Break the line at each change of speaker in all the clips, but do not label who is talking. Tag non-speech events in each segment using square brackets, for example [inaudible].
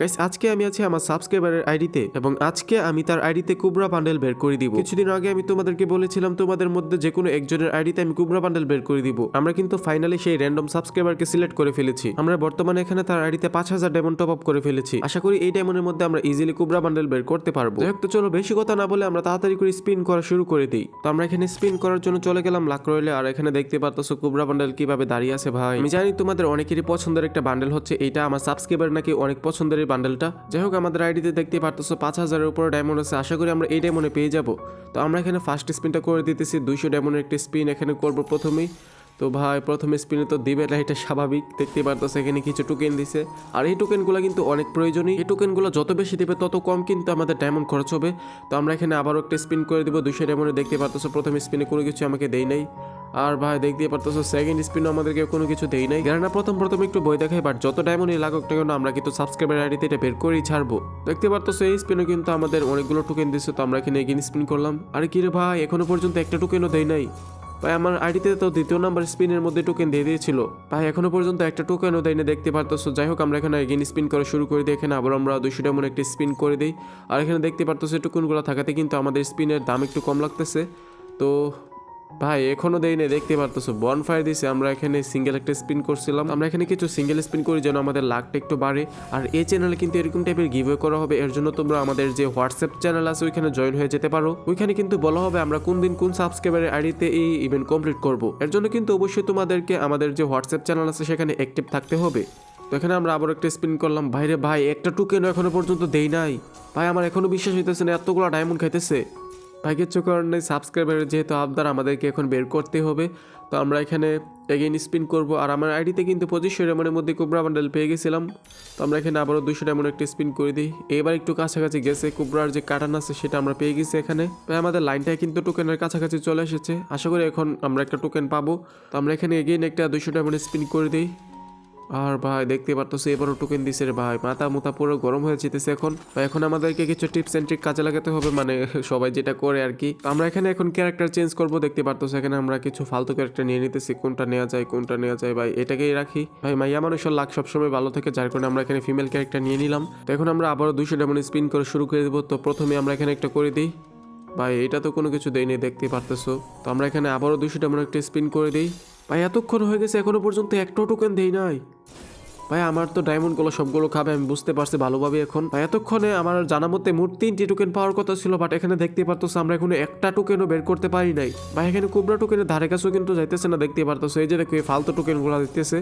Guys আজকে আমি আছি আমার সাবস্ক্রাইবারের আইডিতে এবং আজকে আমি তার আইডিতে কুবরা বান্ডেল বের করে দিব। কিছুদিন আগে আমি তোমাদেরকে বলেছিলাম তোমাদের মধ্যে যে কোনো একজনের আইডিতে আমি কুবরা বান্ডেল বের করে দিব। আমরা কিন্তু ফাইনালি সেই র্যান্ডম সাবস্ক্রাইবারকে সিলেক্ট করে ফেলেছি। আমরা বর্তমানে এখানে তার আইডিতে পাঁচ হাজার ডায়মন্ড টপ আপ করে ফেলেছি। আশা করি এই ডায়মন্ডের মধ্যে আমরা ইজিলি কুবরা বান্ডেল বের করতে পারব। যাই তো চলো বেশি কথা না বলে আমরা তাড়াতাড়ি করে স্পিন করা শুরু করে দিই। তো আমরা এখানে স্পিন করার জন্য চলে গেলাম লাক রয়েলে আর এখানে দেখতে পারতেছো কুবরা বান্ডেল কীভাবে দাঁড়িয়ে আছে ভাই। আমি জানি তোমাদের অনেকেরই পছন্দের একটা বান্ডেল হচ্ছে এটা আমার সাবস্ক্রাইবার নাকি অনেক পছন্দের এই বান্ডেলটা। যাই হোক, আমাদের আইডিতে দেখতে পারতেছো পাঁচ হাজারের উপরে ডায়মন্ড আছে। আশা করি আমরা এই ডায়মন্ডে পেয়ে যাব। তো আমরা এখানে ফার্স্ট স্পিনটা করে দিতেছি। দুইশো ডায়মন্ডের একটি স্পিন এখানে করব প্রথমেই। তো ভাই, প্রথমে স্পিনে তো দিবে না, এটা স্বাভাবিক। দেখতে পারতেছে এখানে কিছু টোকেন দিছে। আর এই টোকেনগুলো কিন্তু অনেক প্রয়োজনীয়। এই টোকেনগুলো যত বেশি দিবে, তত কম কিন্তু আমাদের ডায়মন্ড খরচ হবে। তো আমরা এখানে আবারও একটা স্পিন করে দিব। দুশো ডায়মন্ডে দেখতে পারতেছো প্রথম স্পিনে কোনো কিছু আমাকে দেই নাই। আর ভাই দেখতে পারতেছো সেকেন্ড স্পিনও আমাদেরকে কোনো কিছু দেই নাই। না, প্রথম প্রথম একটু বই দেখাই বাট যত ডায়মন্ডই লাগুক না কেন, আমরা কিন্তু সাবস্ক্রাইবার আইডিতে এটা বের করেই ছাড়বো। দেখতে পারতেছো, এই স্পিনও কিন্তু আমাদের অনেকগুলো টোকেন দিচ্ছে তো আমরা এখানে এগিন স্পিন করলাম। আর কি রে ভাই, এখনও পর্যন্ত একটা টোকেনও দেই নাই। ভাই, আমার আইডিতে তো দ্বিতীয় নাম্বার স্পিনের মধ্যে টোকেন দিয়ে দিয়েছিল। ভাই, এখনও পর্যন্ত একটা টোকেনও দেয়নি দেখতে পারতেছো। যাই হোক, আমরা এখানে এগেন স্পিন করা শুরু করে দিই, এখানে আবার আমরা দুশো ডায়মন্ড একটা স্পিন করে দিই। আর এখানে দেখতে পারতেছো টোকেনগুলো থাকাতে কিন্তু আমাদের স্পিনের দাম একটু কম লাগতেছে। তো ভাই, এখনও দেই নাই দেখতে পারতেছো। বন ফায়ার দিছে, আমরা এখানে সিঙ্গেল একটা স্পিন করছিলাম। আমরা এখানে কিছু সিঙ্গেল স্পিন করি যেন আমাদের লাকটা একটু বাড়ে। আর এই চ্যানেলে কিন্তু এরকম টাইপের গিভওয়ে করা হবে, এর জন্য তোমরা আমাদের যে হোয়াটসঅ্যাপ চ্যানেল আছে, ওইখানে জয়েন হয়ে যেতে পারো। ওইখানে কিন্তু বলা হবে আমরা কোন দিন কোন সাবস্ক্রাইবারের আইডিতে এই ইভেন্ট কমপ্লিট করব। এর জন্য কিন্তু অবশ্যই তোমাদেরকে আমাদের যে হোয়াটসঅ্যাপ চ্যানেল আছে, সেখানে অ্যাক্টিভ থাকতে হবে। তো এখানে আমরা আবার একটা স্পিন করলাম। ভাইরে ভাই, একটা টুকেনও এখনও পর্যন্ত দেই নাই। ভাই, আমার এখনও বিশ্বাস হইতেছে না, এতগুলো ডায়মন্ড খাইতেছে। করার নেই সাবস্ক্রাইবারের যেহেতু আবদার আমাদেরকে এখন বের করতে হবে। তো আমরা এখানে এগেইন স্পিন করব। আর আমার আইডিতে কিন্তু পঁচিশশো ডায়মন্ডের মধ্যে কুবরা বান্ডেল পেয়ে গেছিলাম। তো আমরা এখানে আবারও দুশো ডায়মন্ড একটা স্পিন করে দিই। এবার একটু কাছাকাছি গেছে কুবরার যে কাটান আছে সেটা আমরা পেয়ে গেছি এখানে। ভাই আমাদের লাইনটা কিন্তু টোকেনের কাছাকাছি চলে এসেছে। আশা করি এখন আমরা একটা টোকেন পাবো। তো আমরা এখানে এগেইন একটা দুশো ডায়মন্ড স্পিন করে দিই। আর ভাই, দেখতে পারতেছো, এবারও টোকেন দিছে রে ভাই। মাথা মুথা পুরো গরম হয়ে যেতেছে এখন। এখন আমাদেরকে কিছু টিপস এন্ড ট্রিক কাজে লাগাতে হবে মানে [laughs] সবাই যেটা করে আর কি। আমরা এখানে এখন ক্যারেক্টার চেঞ্জ করব, দেখতে পারতেছো, এখানে আমরা কিছু ফালতু ক্যারেক্টার নিয়ে নিতেছি। কোনটা নেওয়া যায়, কোনটা নেওয়া যায়, ভাই, এটাকেই রাখি। ভাই, মাইয়া মানুষের লাখ সবসময় ভালো থাকে, যার কারণে আমরা এখানে ফিমেল ক্যারেক্টার নিয়ে নিলাম। তো এখন আমরা আবারও দুশো ডায়মন্ড স্পিন করে শুরু করে দেবো। তো প্রথমে আমরা এখানে একটা করে দিই। ভাই, এটা তো কোনো কিছু দেয়নি দেখতে পারতেছো। তো আমরা এখানে আবারও দুশো টাকা একটা স্পিন করে দিই। ভাই, এতক্ষণ হয়ে গেছে, এখনও পর্যন্ত একটাও টোকেন দেই নাই। ভাই, আমার তো ডায়মন্ডগুলো সবগুলো খাবে, আমি বুঝতে পারছি ভালোভাবে এখন। ভাই, এতক্ষণে আমার জানা মতে মোট তিনটি টোকেন পাওয়ার কথা ছিল বাট এখানে দেখতে পারতেছো আমরা এখনও একটা টোকেনও বের করতে পারি নাই। ভাই, এখানে কুবরা টোকেনের ধারে কাছেও কিন্তু যাইতেছে না দেখতে পারতেছো। এই যে দেখো, এই ফালতু টোকেনগুলো দিতেছে।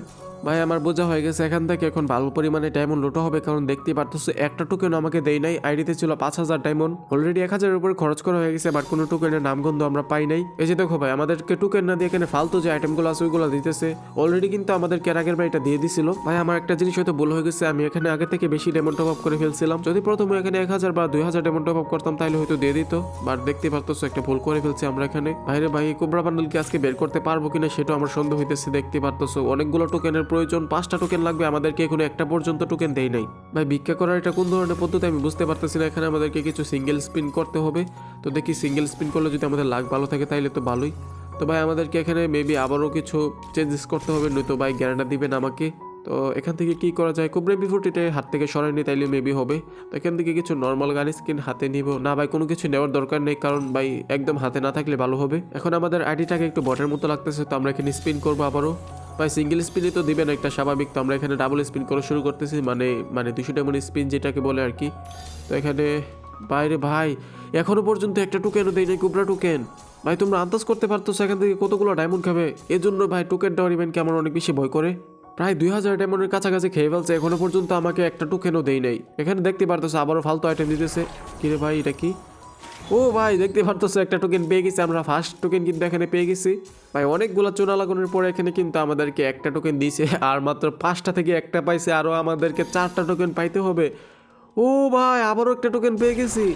ভাই, আমার বোঝা হয়ে গেছে, এখান থেকে এখন ভালো পরিমাণে ডায়মন্ড লোটো হবে, কারণ দেখতে পারতেছো একটা টোকেন আমাকে দেয় নাই। আইডিতে ছিল পাঁচ হাজার ডায়মন্ড অলরেডি এক হাজারের উপরে খরচ করা হয়ে গেছে বাট কোনো টোকেনের নামগন্ধ আমরা পাই নাই। এই যে দেখো ভাই, আমাদেরকে টোকেন না দিয়ে এখানে ফালতু যে আইটেমগুলো আছে, ওইগুলো দিতেছে। অলরেডি কিন্তু আমাদের ক্যারাগের ভাই এটা দিয়ে দিছিল। ভাই, আমার একটা জিনিস হয়তো ভুল হয়ে গেছে, আমি এখানে আগে থেকে বেশি ডায়মন্ড টপ আপ করে ফেলছিলাম। যদি প্রথমে এখানে এক হাজার বা দুই হাজার ডায়মন্ড টপ আপ করতাম, তাহলে হয়তো দিয়ে দিত। বাট দেখতে পারতেছো, একটা ভুল করে ফেলছি আমরা এখানে। বাইরে ভাই কোবরা বান্ডেলকে আজকে বের করতে পারব কিনা সেটাও আমার সন্দেহ হইতেছে, দেখতে পারতেছো। অনেকগুলো টোকেনের প্রয়োজন, পাঁচটা টোকেন লাগবে, আমাদেরকে এখনও একটা পর্যন্ত টোকেন দেয় নাই। ভাই, ভিক্ষা করার এটা কোন ধরনের পদ্ধতি আমি বুঝতে পারতেছি না, এখানে আমাদেরকে কিছু সিঙ্গেল স্পিন করতে হবে। তো দেখি সিঙ্গেল স্পিন করলে যদি আমাদের লাগ ভালো থাকে, তাইলে তো ভালোই। তো ভাই, আমাদেরকে এখানে মেবি আবারও কিছু চেঞ্জেস করতে হবে, নয়তো ভাই গ্যারান্টি দিবেন আমাকে। তো এখান থেকে কি করা যায়? কোবরা বিফোরটিটা হাত থেকে সরাই নি তাইলে মেবি হবে। তো এখান থেকে কিছু নর্মাল গান স্কিন হাতে নিব। না ভাই, কোনো কিছু নেওয়ার দরকার নেই কারণ ভাই, একদম হাতে না থাকলে ভালো হবে। এখন আমাদের আইডিটাকে একটু বটের মতো লাগতেছে, তো আমরা এখানে স্পিন করব আবারও। ভাই সিঙ্গেল স্পিনে তো দিবেন একটা স্বাভাবিক। তো আমরা এখানে ডাবল স্পিন করা শুরু করতেছি মানে মানে দুশো ডায়মন্ড স্পিন যেটাকে বলে আর কি। তো এখানে বাইরে ভাই, এখনও পর্যন্ত একটা টোকেনও দেয় নাই কুবরা টোকেন ভাই, তোমরা আন্দাজ করতে পারতো এখান থেকে কতগুলো ডায়মন্ড খাবে? এজন্য ভাই টোকেন দেওয়ার ইভেন্টকে আমার অনেক বেশি ভয় করে। প্রায় দুই হাজার ডায়মন্ডের কাছাকাছি খেয়ে ফেলছে। এখনও পর্যন্ত আমাকে একটা টোকেনও দেই নাই। এখানে দেখতে পারতেছে আবারও ফালতু আইটেম দিতেছে। কিরে ভাই, এটা কি? ও ভাই, দেখতে পারতেছো একটা টোকেন পেয়ে গেছি, আমরা ফার্স্ট টোকেন কিন্তু এখানে পেয়ে গেছি। ভাই, অনেকগুলো চোনা লাগানোর পরে এখানে কিন্তু আমাদেরকে একটা টোকেন দিয়েছে আর মাত্র পাঁচটা থেকে একটা পাইছে আরও আমাদেরকে চারটা টোকেন পাইতে হবে। ও ভাই, আবারও একটা টোকেন পেয়ে গেছি।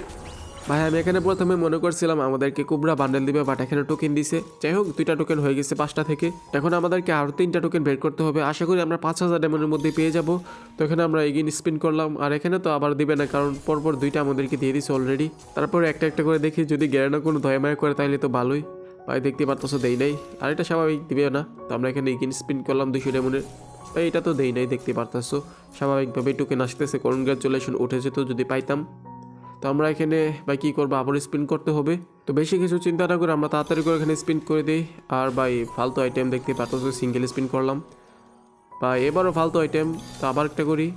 ভাই, আমি এখানে প্রথমে মনে করছিলাম আমাদেরকে কুবরা বান্ডেল দিবে বাট এখানে টোকেন দিছে। যাই হোক, দুইটা টোকেন হয়ে গেছে পাঁচটা থেকে। এখন আমাদেরকে আরও তিনটা টোকেন বের করতে হবে। আশা করি আমরা পাঁচ হাজার ডায়মন্ডের মধ্যে পেয়ে যাব। তো এখানে আমরা এগিয়ে স্পিন করলাম। আর এখানে তো আবার দিবে না, কারণ পরপর দুইটা আমাদেরকে দিয়ে দিছে অলরেডি তারপরে একটা একটা করে দেখি, যদি গ্যারানা কোনো দয়ামায়া করে, তাহলে তো ভালোই। ভাই, দেখতে পারতেছো, দেই নাই। আর এটা স্বাভাবিক দিবে না। তো আমরা এখানে এগিয়ে স্পিন করলাম দুইশো ডায়মন্ডের এটা তো দেই নাই, দেখতে পারতাছো। স্বাভাবিকভাবে টোকেন আসতেছে। কনগ্রাচুলেশন উঠেছে তো যদি পাইতাম। তো আমরা এখানে বা কী করব? আবার স্পিন করতে হবে। তো বেশি কিছু চিন্তা না করে আমরা তাড়াতাড়ি করে এখানে স্পিন করে দিই। আর ভাই, ফালতু আইটেম দেখতে পারতো সিঙ্গেল স্পিন করলাম। বা এবারও ফালতু আইটেম তো আবার একটা করি।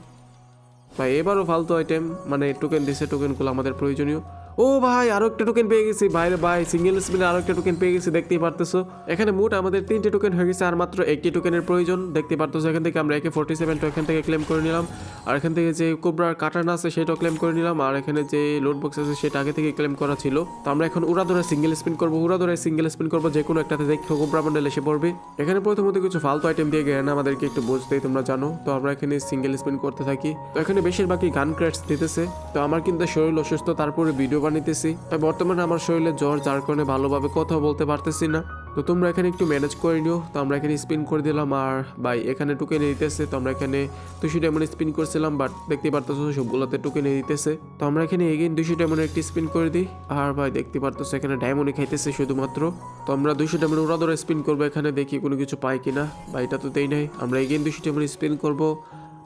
বা এবারও ফালতু আইটেম মানে টোকেন দিছে টোকেনগুলো আমাদের প্রয়োজনীয়। ও ভাই, আরও একটা টোকেন পেয়ে গেছি। বাইরে, ভাই সিঙ্গেল স্পিনে আরও একটা টোকেন পেয়ে গেছি, দেখতেই পারতেছো। এখানে মোট আমাদের তিনটে টোকেন হয়ে গেছে আর মাত্র একটি টোকেনের প্রয়োজন দেখতে পারতেছো। এখান থেকে আমরা একে ফোর্টি সেভেন এখান থেকে ক্লেম করে নিলাম। আর এখান থেকে যে কোবরার কাটানা আছে, সেটাও ক্লেম করে নিলাম। আর এখানে যে লোড বক্স আছে, সেটা আগে থেকে ক্লেম করা ছিল। তো আমরা এখন উড়া ধরে সিঙ্গেল স্পিন করব। উড়া ধরে সিঙ্গেল স্পিন করব, যে কোনো একটাতে দেখো কোবরা মন্ডল এসে পড়বে। এখানে প্রথমত কিছু ফালতু আইটেম দিয়ে গেলে আমাদেরকে একটু বুঝতেই তোমরা জানো। তো আমরা এখানে সিঙ্গেল স্পিন করতে থাকি। তো এখানে বেশিরভাগই গান ক্র্যাটস দিতেছে। তো আমার কিন্তু শরীর অসুস্থ, তারপরে ভিডিও বানিতেছি তাই বর্তমানে আমার শরীরে জ্বর, যার কারণে ভালোভাবে কথা বলতে পারতেছি না। তো তোমরা এখানে একটু ম্যানেজ করে নিও, তো আমরা এখানে স্পিন করে দিলাম, আর ভাই এখানে টুকেনে দিতেছে, তো আমরা এখানে দুশো ডায়মন্ড স্পিন করছিলাম বাট দেখতে পারতেছো সবগুলোতে টুকেনে দিতেছে। তো আমরা এখানে এগেইন দুশো ডায়মন্ড একটি স্পিন করে দিই, আর ভাই দেখতে পারতেছো এখানে ডায়মন্ডই খাইতেছে শুধুমাত্র। তো আমরা দুশো ডায়মন্ড ওরা ধরে স্পিন করব এখানে, দেখি কোনো কিছু পাই কিনা। বা এটা তো দেই নাই, আমরা এগেইন দুশো ডায়মন্ড স্পিন করব।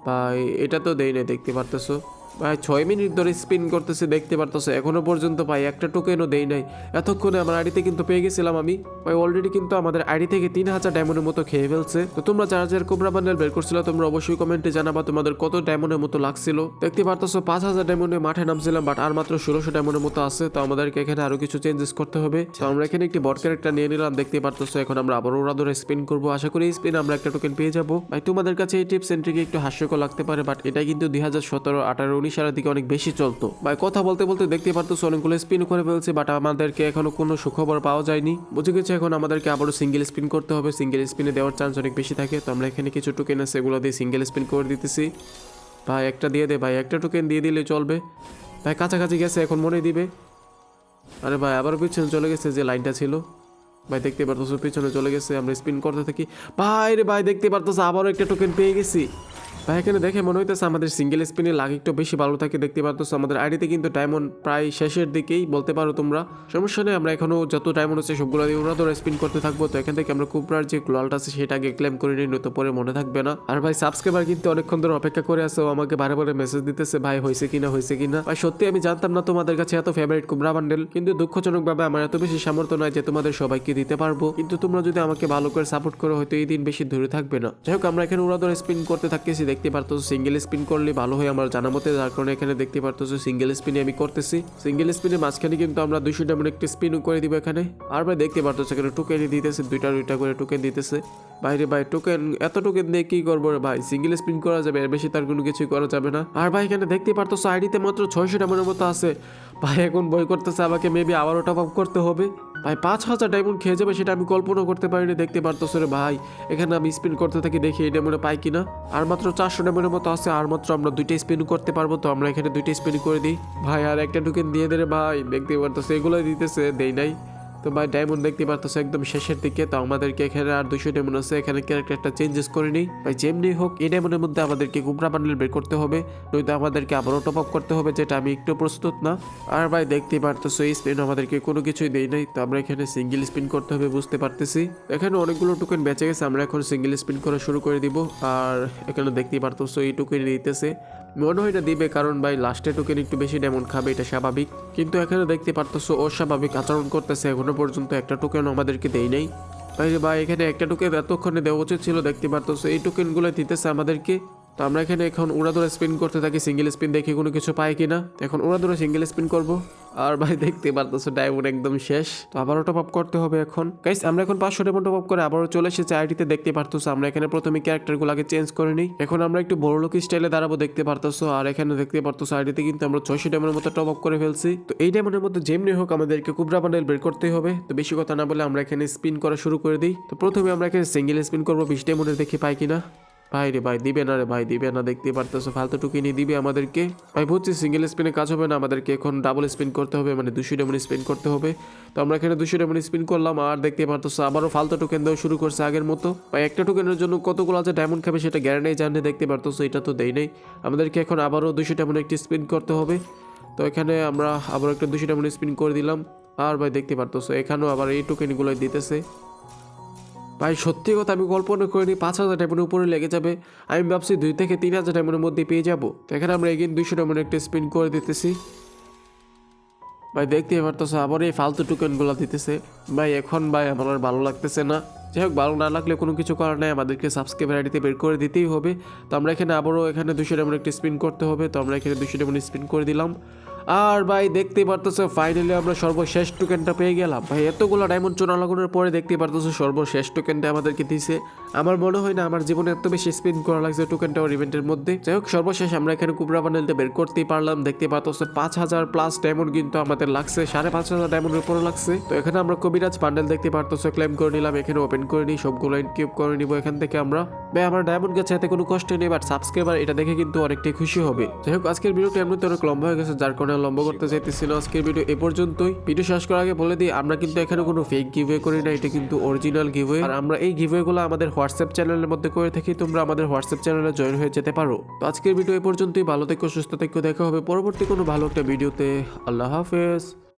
ভাই এটা তো দেই নাই, দেখতে পারতেছো। ভাই, ছয় মিনিট ধরে স্পিন করতেছে, দেখতে পারতেছো। এখনও পর্যন্ত ভাই, একটা টোকেনও দেই নাই। এতক্ষণে আমার আইডিতে কিন্তু পেয়ে গেছিলাম আমি। ভাই অলরেডি কিন্তু আমাদের আইডি থেকে তিন হাজার ডায়মন্ডের মতো খেয়ে ফেলছে। তো তোমরা যারা যারা কোবরা বান্ডেল বের করছিল, তোমরা অবশ্যই কমেন্টে জানাবা তোমাদের কত ডায়মন্ডের মতো লাগছিল। দেখতে পারতেছো, পাঁচ হাজার ডায়মন্ডে মাঠে নামছিলাম বাট আর মাত্র ষোলোশো ডায়মন্ডের মতো আছে। তো আমাদেরকে এখানে আরও কিছু চেঞ্জেস করতে হবে। তো আমরা এখানে একটি বট ক্যারেক্টার নিয়ে নিলাম, দেখতে পারতেছো, এখন আমরা আবার ওরা ধরে স্পিন করব। আশা করি স্পিন আমরা একটা টোকেন পেয়ে যাব। ভাই, তোমাদের কাছে এই টিপস এন্ট্রিকে একটু হাস্যকর লাগতে পারে বাট এটা কিন্তু দুই হাজার সতেরো আঠারো সালের দিকে অনেক বেশি চলতো। ভাই, কথা বলতে বলতে দেখতে পারতেছো অনেকগুলো স্পিন করে ফেলছে বাট আমাদেরকে এখনও কোনো সুখবর পাওয়া যায়নি। বুঝে গেছে, এখন আমাদেরকে আবারও সিঙ্গেল স্পিন করতে হবে। সিঙ্গেল স্পিনে দেওয়ার চান্স অনেক বেশি থাকে। তো আমরা এখানে কিছু টোকেন আছে, এগুলো দিয়ে সিঙ্গেল স্পিন করে দিতেছি। ভাই, একটা দিয়ে দে, ভাই, একটা টোকেন দিয়ে দিলে চলবে। ভাই, কাছাকাছি গেছে, এখন মনে দিবে। আরে ভাই আবার পিছনে চলে গেছে যে লাইনটা ছিল। ভাই, দেখতে পারতেছো, পিছনে চলে গেছে, আমরা স্পিন করতে থাকি। ভাই রে ভাই, দেখতে পারতেছো, আবারও একটা টোকেন পেয়ে গেছি। ভাই, এখানে দেখে মনে হইতেছে আমাদের সিঙ্গেল স্পিনে লাগ একটু বেশি ভালো থাকে, দেখতে পারতেছো? আমাদের আইডিতে কিন্তু ডায়মন্ড প্রায় শেষের দিকেই বলতে পারো তোমরা। সমস্যা নেই, আমরা এখনও যত ডায়মন্ড আছে সবগুলো দিয়ে ওরা ধরে স্পিন করতে থাকব। তো এখান থেকে আমরা কুপরার যে গ্লোয়ালটা আছে সেটা আগে ক্লেম করে নিই, নয়তো পরে মনে থাকবে না। আর ভাই সাবস্ক্রাইবার কিন্তু অনেকক্ষণ ধরে অপেক্ষা করে আছে আমাকে বারে বারে মেসেজ দিতেছে, ভাই, হয়েছে কিনা হয়েছে কিনা? ভাই, সত্যি আমি জানতাম না তোমাদের কাছে এত ফেভারিট কুমড়া বান্ডেল কিন্তু দুঃখজনকভাবে আমার এত বেশি সামর্থ্য নয় যে তোমাদের সবাইকে দিতে পারব। কিন্তু তোমরা যদি আমাকে ভালো করে সাপোর্ট করো, হয়তো এই দিন বেশি ধরে থাকবে না। যাই হোক, আমরা এখানে ওরা ধরে স্পিন করতে থাকতেছি দেখতে পারতো সিঙ্গেল স্পিন করলে ভালো হয়, আমার জানা মতে, যার কারণে এখানে দেখতে পারতেছো সিঙ্গেল স্পিনে আমি করতেছি। সিঙ্গেল স্পিনের মাঝখানে কিন্তু আমরা দুশো ডায়মন্ড একটি স্পিন করে দিব এখানে। আর ভাই দেখতে পারতেছো, এখানে টোকেন দিতেছে, দুইটা দুইটা করে টোকেন দিতেছে। বাইরে ভাই টোকেন এত টোকেন দিয়ে কি করব রে ভাই? সিঙ্গেল স্পিন করা যাবে, এর বেশি তার কোনো কিছুই করা যাবে না। আর ভাই এখানে দেখতে পারতো আইডিতে মাত্র ছয়শো ডায়মন্ডের মতো আছে। ভাই এখন বই করতেছে, আমাকে মেবি আবারও টপ আপ করতে হবে। ভাই, পাঁচ হাজার ডায়মন্ড খেয়ে যাবে সেটা আমি কল্পনা করতে পারিনি, দেখতে পারতো রে ভাই। এখানে আমি স্পিন করতে থাকি, দেখি এই ডায়মন্ডে পাই কিনা। আর মাত্র চারশো ডায়মন্ডের মতো আছে, আর মাত্র আমরা দুইটা স্পিন করতে পারব, তো আমরা এখানে দুইটা স্পিন করে দিই। ভাই, আর একটা টোকেন দিয়ে দেবে ভাই দেখতে পারতো এগুলোই দিতেছে, দেই নাই। তো ভাই ডায়মন্ড দেখতে পারতেছো একদম শেষের দিকে। তো আমাদেরকে এখানে আর দুশো ডায়মন্ড আছে। এখানে ক্যারেক্টারটা চেঞ্জেস করে নিই। ভাই, যেমনি হোক, এই ডায়মন্ডের মধ্যে আমাদেরকে গুমরা বান্ডেল বের করতে হবে। নয়তো আমাদেরকে আবারও টপ আপ করতে হবে, যেটা আমি একটু প্রস্তুত না। আর ভাই, দেখতে পারতেছো স্পিন আমাদেরকে কোনো কিছুই দেই নাই। তো আমরা এখানে সিঙ্গেল স্পিন করতে হবে, বুঝতে পারতেছি। এখানে অনেকগুলো টোকেন বেঁচে গেছে, আমরা এখন সিঙ্গেল স্পিন করা শুরু করে দিব। আর এখানে দেখতে পারতেছো, এই টোকেন দিতেছে। মনে হয় না দিবে, কারণ ভাই লাস্টে টোকেন একটু বেশি ডায়মন্ড খাবে, এটা স্বাভাবিক। কিন্তু এখানে দেখতে পারতেছো, অস্বাভাবিক আচরণ করতেছে এখনও পর্যন্ত একটা টোকেন আমাদেরকে দেই নাই। তাই ভাই, এখানে একটা টোকেন এতক্ষণে দেওয়া উচিত ছিল, দেখতে পারতো এই টোকেনগুলো দিতেছে আমাদেরকে। তো আমরা এখানে এখন উড়াদুরা স্পিন করতে থাকি সিঙ্গেল স্পিন দেখি কোনো কিছু পাই কিনা। এখন উড়াদুরা সিঙ্গেল স্পিন করব। আর ভাই দেখতে পারতেছো ডায়মন্ড একদম শেষ। তো আবারও টপ আপ করতে হবে এখন। গাইস আমরা এখন পাঁচশো ডায়মন্ড টপ আপ করে আবারও চলে এসেছি আইডিতে দেখতে পারতেছো, আমরা এখানে প্রথমে ক্যারেক্টারগুলোকে চেঞ্জ করে নিই। এখন আমরা একটু বড় লোক স্টাইলে দাঁড়াবো, দেখতে পারতেছো। আর এখানে দেখতে পারতেছো আইডিতে কিন্তু আমরা ছয়শো ডায়মন্ডের মতো টপ আপ করে ফেলছি। তো এই ডায়মন্ডের মধ্যে যেমনি হোক, আমাদেরকে কুবরা বান্ডেল বের করতে হবে। তো বেশি কথা না বলে আমরা এখানে স্পিন করা শুরু করে দিই। তো প্রথমে আমরা এখানে সিঙ্গেল স্পিন করব, বিশ ডায়মন্ডের দেখি পাই কিনা। ভাই রে ভাই, দিবে না রে ভাই, দিবে না দেখতে পারতেছো, ফালতু টুকিনি দিবে আমাদেরকে। ভাই, বুঝছি সিঙ্গেল স্পিনে কাজ হবে না, আমাদেরকে এখন ডাবল স্পিন করতে হবে মানে দুশো ডেমন স্পিন করতে হবে। তো আমরা এখানে দুশো ডেমন স্পিন করলাম, আর দেখতে পারতেছো, আবারও ফালতু টোকেন দেওয়া শুরু করছে আগের মতো। ভাই, একটা টোকেনের জন্য কতগুলো আছে ডায়মন্ড খাবে সেটা গ্যারান্টি জানলে দেখতে পারতেছো, এটা তো দেই নাই। আমাদেরকে এখন আবারও দুশো ডেমন একটি স্পিন করতে হবে। তো এখানে আমরা আবার একটা দুশো ডেমন স্পিন করে দিলাম। আর ভাই, দেখতে পারতেছো, এখানেও আবার এই টোকেনগুলো দিতেছে। ভাই, সত্যি কথা, আমি কল্পনা করিনি, পাঁচ হাজার ডায়মন্ডের উপরে লেগে যাবে। আমি ভাবছি দুই থেকে তিন হাজার ডায়মন্ডের মধ্যে পেয়ে যাব। এখানে আমরা এগিয়ে দুইশো ডায়মন্ড একটা স্পিন করে দিতেছি। ভাই, দেখতে পারতেছো, আবার এই ফালতু টোকেনগুলো দিতেছে। ভাই, এখন ভাই, আমার ভালো লাগতেছে না। যাই হোক, ভালো না লাগলে কোনো কিছু করার নাই, আমাদেরকে সাবস্ক্রাইবার আইডিতে বের করে দিতেই হবে। তো আমরা এখানে আবারও এখানে দুশো ডায়মন্ড একটা স্পিন করতে হবে। তো আমরা এখানে দুশো ডায়মন্ড স্পিন করে দিলাম। আর ভাই দেখতেই পারতেছো ফাইনালি আমরা সর্বশেষ টোকেনটা পেয়ে গেলাম। ভাই, এতগুলো ডায়মন্ড চোনা লাগানোর পরে দেখতেই পারতেছো, সর্বশেষ টোকেনটা আমাদেরকে দিছে। আমার মনে হয় না, আমার জীবনে এত বেশি স্পিন করা লাগছে টোকেনটা ওর ইভেন্টের মধ্যে। যাই হোক, সর্বশেষ আমরা এখানে কুবরা বান্ডেলটা বের করতেই পারলাম। দেখতে পারতেছো, পাঁচ হাজার প্লাস ডায়মন্ড কিন্তু আমাদের লাগছে, সাড়ে পাঁচ হাজার ডায়মন্ডের উপরে লাগছে। তো এখানে আমরা কবিরাজ বান্ডেল দেখতে পারতেছো ক্লেম করে নিলাম, এখানে ওপেন করে নিই, সবগুলো ইনকিউব করে নিব এখান থেকে আমরা। ভাই, আমার ডায়মন্ড গেছে, এতে কোনো কষ্ট নেই বাট সাবস্ক্রাইবার এটা দেখে কিন্তু অনেকটাই খুশি হবে। যাই হোক, আজকের ভিডিওটা এমনিতে অনেক লম্বা হয়ে গেছে, যার কারণে আর লম্বা করতে চাইতেছিল আজকের ভিডিও এ পর্যন্তই। ভিডিও শেষ করার আগে বলে দিই আমরা কিন্তু এখানে কোনো ফেক গিভওয়ে করি না। এটা কিন্তু অরিজিনাল গিভওয়ে আর আমরা এই গিভওয়েগুলো আমাদের হোয়াটসঅ্যাপ চ্যানেলের মধ্যে করে থাকি। তোমরা আমাদের হোয়াটসঅ্যাপ চ্যানেলে জয়েন হয়ে যেতে পারো। তো আজকের ভিডিও এ পর্যন্তই। ভালো থেকো সুস্থ থেকো। দেখা হবে পরবর্তী কোনো ভালো একটা ভিডিওতে আল্লাহ হাফেজ।